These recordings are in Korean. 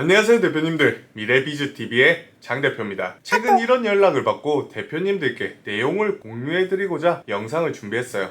안녕하세요 대표님들 미래비즈TV의 장 대표입니다. 최근 이런 연락을 받고 대표님들께 내용을 공유해드리고자 영상을 준비했어요.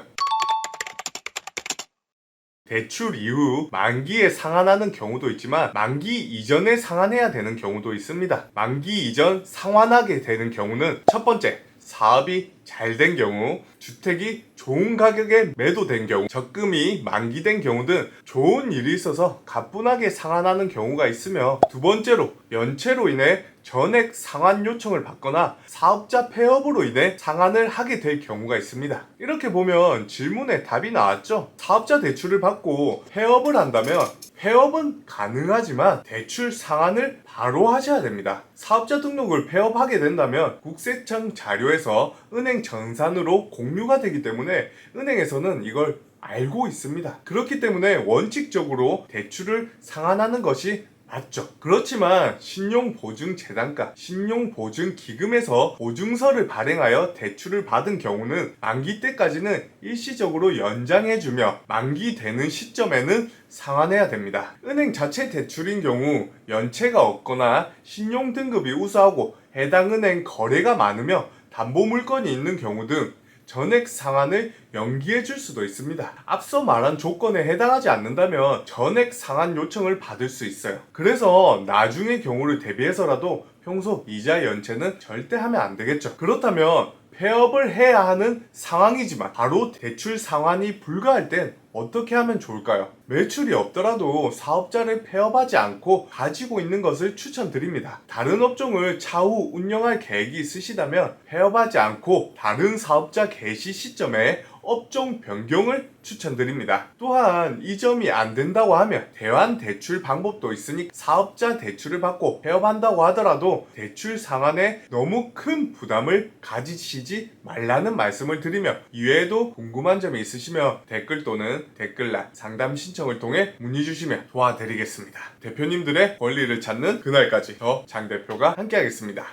대출 이후 만기에 상환하는 경우도 있지만 만기 이전에 상환해야 되는 경우도 있습니다. 만기 이전 상환하게 되는 경우는 첫 번째 사업이 잘 된 경우, 주택이 좋은 가격에 매도된 경우, 적금이 만기된 경우 등 좋은 일이 있어서 가뿐하게 상환하는 경우가 있으며 두 번째로 연체로 인해 전액 상환 요청을 받거나 사업자 폐업으로 인해 상환을 하게 될 경우가 있습니다. 이렇게 보면 질문에 답이 나왔죠. 사업자 대출을 받고 폐업을 한다면 폐업은 가능하지만 대출 상환을 바로 하셔야 됩니다. 사업자 등록을 폐업하게 된다면 국세청 자료에서 은행 전산으로 공유가 되기 때문에 은행에서는 이걸 알고 있습니다. 그렇기 때문에 원칙적으로 대출을 상환하는 것이 맞죠. 그렇지만 신용보증재단가, 신용보증기금에서 보증서를 발행하여 대출을 받은 경우는 만기 때까지는 일시적으로 연장해주며 만기 되는 시점에는 상환해야 됩니다. 은행 자체 대출인 경우 연체가 없거나 신용등급이 우수하고 해당 은행 거래가 많으며 담보 물건이 있는 경우 등 전액 상환을 연기해 줄 수도 있습니다. 앞서 말한 조건에 해당하지 않는다면 전액 상환 요청을 받을 수 있어요. 그래서 나중의 경우를 대비해서라도 평소 이자 연체는 절대 하면 안 되겠죠. 그렇다면 폐업을 해야 하는 상황이지만 바로 대출 상환이 불가할 땐 어떻게 하면 좋을까요? 매출이 없더라도 사업자를 폐업하지 않고 가지고 있는 것을 추천드립니다. 다른 업종을 차후 운영할 계획이 있으시다면 폐업하지 않고 다른 사업자 개시 시점에 업종 변경을 추천드립니다. 또한 이 점이 안 된다고 하면 대환 대출 방법도 있으니 사업자 대출을 받고 폐업한다고 하더라도 대출 상환에 너무 큰 부담을 가지시지 말라는 말씀을 드리며 이외에도 궁금한 점이 있으시면 댓글 또는 댓글란 상담 신청을 통해 문의 주시면 도와드리겠습니다. 대표님들의 권리를 찾는 그날까지 저장 대표가 함께하겠습니다.